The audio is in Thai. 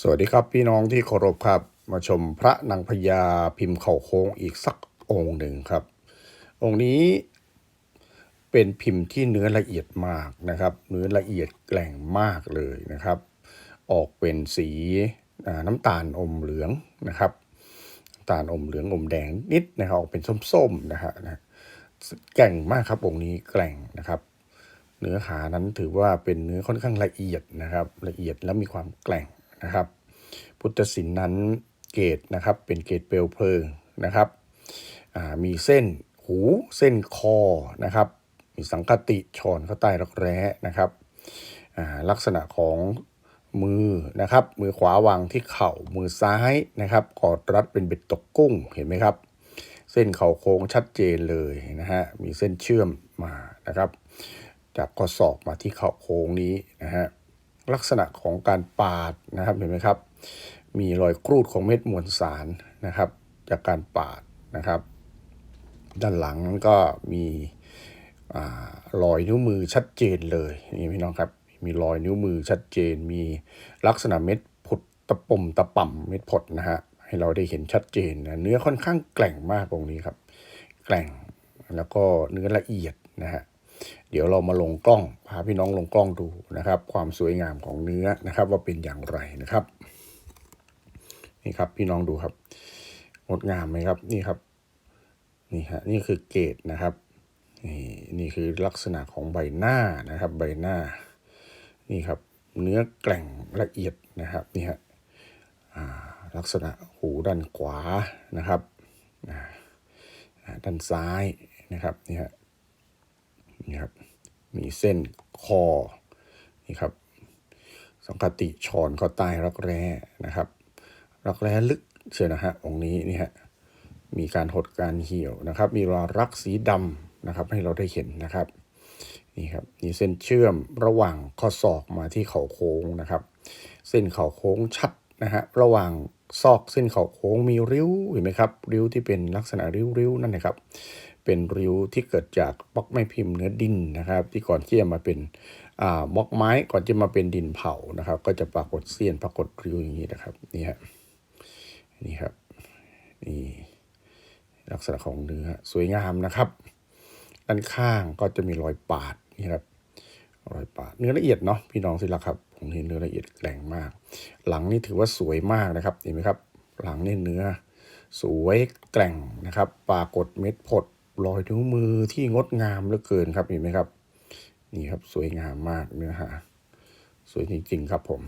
สวัสดีครับพี่น้องที่เคารพครับ มาชมพระนางพญาพิมพ์เข่าโค้งอีกสักองค์หนึ่งครับ องค์นี้เป็นพิมพ์ที่เนื้อละเอียดมากนะครับ เนื้อละเอียดแกร่งมากเลยนะครับ ออกเป็นสีน้ำตาลอมเหลืองนะครับตาลอมเหลืองอมแดงนิดนะครับออกเป็นส้มๆนะฮะนะแก่งมากครับองค์นี้แกร่งนะครับ เนื้อหานั้นถือว่าเป็นเนื้อค่อนข้างละเอียดนะครับ ละเอียดและมีความแกร่ง นะครับ พุทธศิลป์นั้นเกรดนะครับเป็นเกรดเปลวเพลิงนะครับมีเส้นหูเส้นคอนะครับ มีสังกติชอนเข้าใต้รักแร้นะครับลักษณะของมือนะครับ มือขวาวางที่เข่ามือซ้ายนะครับกอดรัดเป็นเบ็ดตกกุ้งเห็นไหมครับ เส้นเข่าโค้งชัดเจนเลยนะฮะมีเส้นเชื่อมมานะครับ จากข้อศอกมาที่เข่าโค้งนี้นะฮะ ลักษณะของการปาดนะครับเห็นไหมครับ มีรอยครูดของเม็ดมวลสารนะครับ จากการปาดนะครับ ด้านหลังนั้นก็มีอารอยนิ้วมือชัดเจนเลยนี่พี่น้องครับ มีรอยนิ้วมือชัดเจน มีลักษณะเม็ดผดตะปุ่มตะป่ำเม็ดผดนะฮะให้เราได้เห็นชัดเจนนะเนื้อค่อนข้างแกร่งมากตรงนี้ครับ แกร่งแล้วก็เนื้อละเอียดนะฮะ เดี๋ยวเรามาลงกล้องพาพี่น้องลงกล้องดูนะครับ ความสวยงามของเนื้อนะครับ ว่าเป็นอย่างไรนะครับนี่ครับพี่น้องดูครับงดงามไหมครับนี่ครับนี่ฮะนี่คือเกตนะครับนี่นี่คือลักษณะของใบหน้านะครับ ใบหน้านี่ครับเนื้อแกร่งละเอียดนะครับนี่ฮะลักษณะหูด้านขวานะครับด้านซ้ายนะครับนี่ฮะ นี่ครับ มีเส้นคอ นี่ครับ สังคติชอนเข้าใต้รักแร้นะครับ รักแร้ลึกเชียวนะฮะองนี้นี่ฮะ มีการหดการเหี่ยวนะครับ มีรอยรักสีดำนะครับ ให้เราได้เห็นนะครับ นี่ครับ มีเส้นเชื่อมระหว่างข้อศอกมาที่เข่าโค้งนะครับ เส้นเข่าโค้งชัด นะฮะระหว่างซอกเส้นเขาโค้งมีริ้วเห็นไหมครับ ริ้วที่เป็นลักษณะริ้วๆนั่นนะครับ เป็นริ้วที่เกิดจากบล็อกไม้พิมพ์เนื้อดินนะครับ ที่ก่อนที่จะมาเป็นอ่าบล็อกไม้ก่อนจะมาเป็นดินเผานะครับ ก็จะปรากฏเสี้ยนปรากฏริ้วอย่างนี้นะครับนี่ฮะนี่ครับนี่ลักษณะของเนื้อสวยงามนะครับ ด้านข้างก็จะมีรอยปาดนี่ครับ รอยปาดเนื้อละเอียดเนาะพี่น้องสิละครับผมเห็นเนื้อละเอียดแกร่งมาก หลังนี่ถือว่าสวยมากนะครับเห็นไหมครับ หลังนี่เนื้อ สวยแกร่งนะครับปรากฏเม็ดผดรอยนิ้วมือที่งดงามเหลือเกินครับเห็นไหมครับ นี่ครับสวยงามมากเนื้อหาสวยจริงๆครับผม